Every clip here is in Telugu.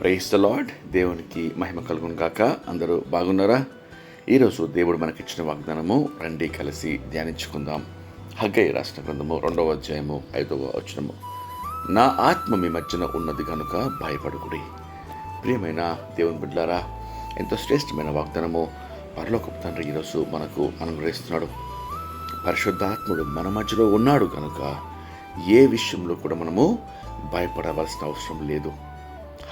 ప్రైస్ ద లార్డ్ దేవునికి మహిమ కలుగును గాక. అందరూ బాగున్నారా? ఈరోజు దేవుడు మనకిచ్చిన వాగ్దానము రండి కలిసి ధ్యానించుకుందాం. హగ్గై రాష్ట్ర గ్రంథము రెండవ అధ్యాయము ఐదవ వచనము. నా ఆత్మ మీ మధ్యన ఉన్నది కనుక భయపడుకుడి. ప్రియమైన దేవుని బిడ్డారా ఎంతో శ్రేష్టమైన వాగ్దానము పరలోకపు తండ్రి ఈరోజు మనకు అనుగ్రహిస్తున్నాడు. పరిశుద్ధాత్ముడు మన మధ్యలో ఉన్నాడు కనుక ఏ విషయంలో కూడా మనము భయపడవలసిన అవసరం లేదు.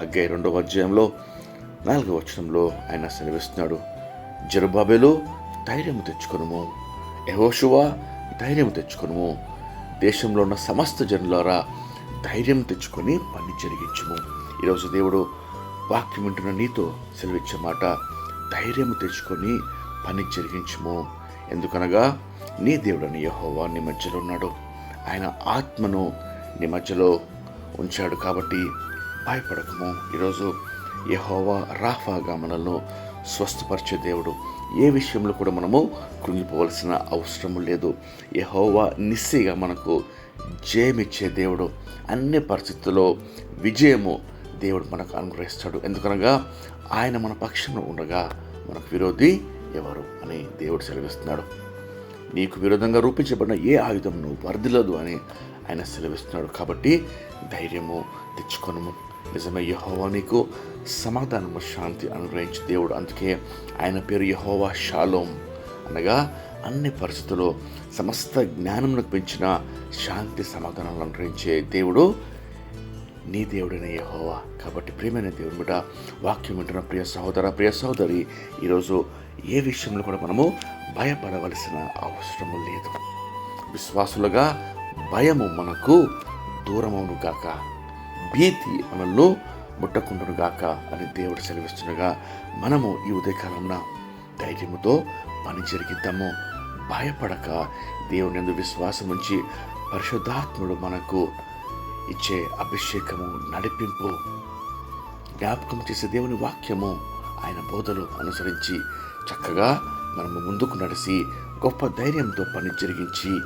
హగ్గై రెండవ అధ్యాయంలో నాలుగవ వచనంలో ఆయన సెలవిస్తున్నాడు. జరుబాబేలు ధైర్యం తెచ్చుకొనుము. యహోషువా ధైర్యం తెచ్చుకొనుము. దేశంలో ఉన్న సమస్త జనులారా ధైర్యం తెచ్చుకొని పని జరిగించుము. ఈరోజు దేవుడు వాక్యం వింటున్న నీతో సెలవిచ్చే మాట ధైర్యం తెచ్చుకొని పని జరిగించుము. ఎందుకనగా నీ దేవుడని యహోవా నీ మధ్యలో ఉన్నాడు. ఆయన ఆత్మను నీ మధ్యలో ఉంచాడు కాబట్టి భయపడకము. ఈరోజు యహోవా రాఫాగా మనల్ని స్వస్థపరిచే దేవుడు. ఏ విషయంలో కూడా మనము కృంగిపోవలసిన అవసరం లేదు. యహోవా నిస్సిగా మనకు జయమిచ్చే దేవుడు. అన్ని పరిస్థితుల్లో విజయము దేవుడు మనకు అనుగ్రహిస్తాడు. ఎందుకనగా ఆయన మన పక్షంలో ఉండగా మనకు విరోధి ఎవరు అని దేవుడు సెలవిస్తున్నాడు. నీకు విరోధంగా రూపించబడిన ఏ ఆయుధం నువ్వు వర్ధిల్లదు అని ఆయన సెలవిస్తున్నాడు. కాబట్టి ధైర్యము తెచ్చుకొనము. నిజమే యహోవా నీకు సమాధానము శాంతి అనుగ్రహించి దేవుడు. అందుకే ఆయన పేరు యహోవా షాలోం. అనగా అన్ని పరిస్థితుల్లో సమస్త జ్ఞానంను పెంచిన శాంతి సమాధానాలు అనుగ్రహించే దేవుడు నీ దేవుడైన యహోవా. కాబట్టి ప్రియమైన దేవుని బిడ్డ వాక్యం వింటున్న ప్రియ సహోదర ప్రియ సహోదరి ఈరోజు ఏ విషయంలో కూడా మనము భయపడవలసిన అవసరం లేదు. విశ్వాసులుగా భయము మనకు దూరమవును కాక భీతి మనల్ని ముట్టకుండునుగాక అని దేవుడు సెలవిస్తుండగా మనము ఈ ఉదయకాలంన ధైర్యముతో పని జరిగిద్దాము. భయపడక దేవుని ఎందు విశ్వాసం ఉంచి పరిశుద్ధాత్ముడు మనకు ఇచ్చే అభిషేకము నడిపింపు జ్ఞాపకం చేసే దేవుని వాక్యము ఆయన బోధలు అనుసరించి చక్కగా మనము ముందుకు నడిచి గొప్ప ధైర్యంతో పని జరిగించి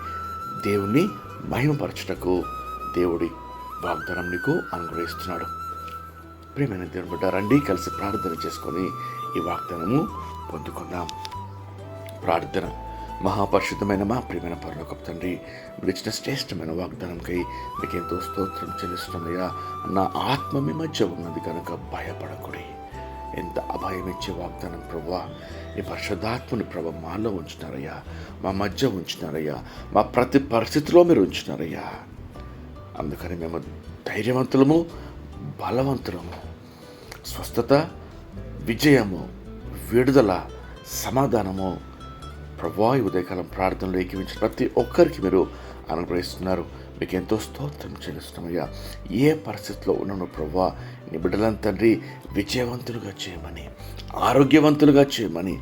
దేవుణ్ణి మహిమపరచుటకు దేవుడి వాగ్దానం నీకు అనుగ్రహిస్తున్నాడు. ప్రేమైన దేవుని బిడ్డ రండి కలిసి ప్రార్థన చేసుకొని ఈ వాగ్దానము పొందుకుందాం. ప్రార్థన. మహాపరిశుద్ధమైన మా ప్రియమైన పరలోకపు తండ్రి మీరు ఇచ్చిన శ్రేష్టమైన వాగ్దానంకై మీకు ఎంతో స్తోత్రం చెల్లిస్తున్నాయా నా ఆత్మ మీ మధ్య ఉన్నది కనుక భయపడకూడే. ఎంత అభయం ఇచ్చే వాగ్దానం ప్రభా నీ పరిశుద్ధాత్మని ప్రభ మాలో ఉంచినారయ్యా మా మధ్య ఉంచినారయ్యా మా ప్రతి పరిస్థితిలో మీరు ఉంచినారయ్యా అందుకని మేము ధైర్యవంతులము బలవంతులము. స్వస్థత విజయము విడుదల సమాధానము. ప్రభా ఉదయకాలం ప్రార్థనలో ఏకీవించిన ప్రతి ఒక్కరికి మీరు అనుగ్రహిస్తున్నారు. మీకు ఎంతో స్తోత్రం చెల్లిస్తున్నామయ్యా. ఏ పరిస్థితిలో ఉన్నాను ప్రభా నీ బిడ్డలను తండ్రి విజయవంతులుగా చేయమని ఆరోగ్యవంతులుగా చేయమని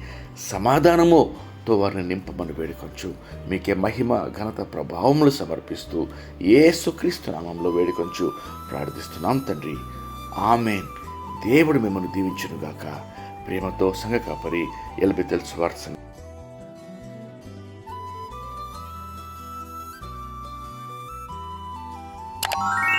సమాధానము ఆత్మతో వారిని నింపమని వేడుకొంచు. మీకే మహిమ ఘనత ప్రభావములు సమర్పిస్తూ ఏసుక్రీస్తు నామంలో వేడుకొంచు. ప్రార్థిస్తున్నాం తండ్రి. ఆమెన్. దేవుడు మిమ్మల్ని దీవించునుగాక. ప్రేమతో సంఘ కాపరి ఎల్బి తెలుసు వారి you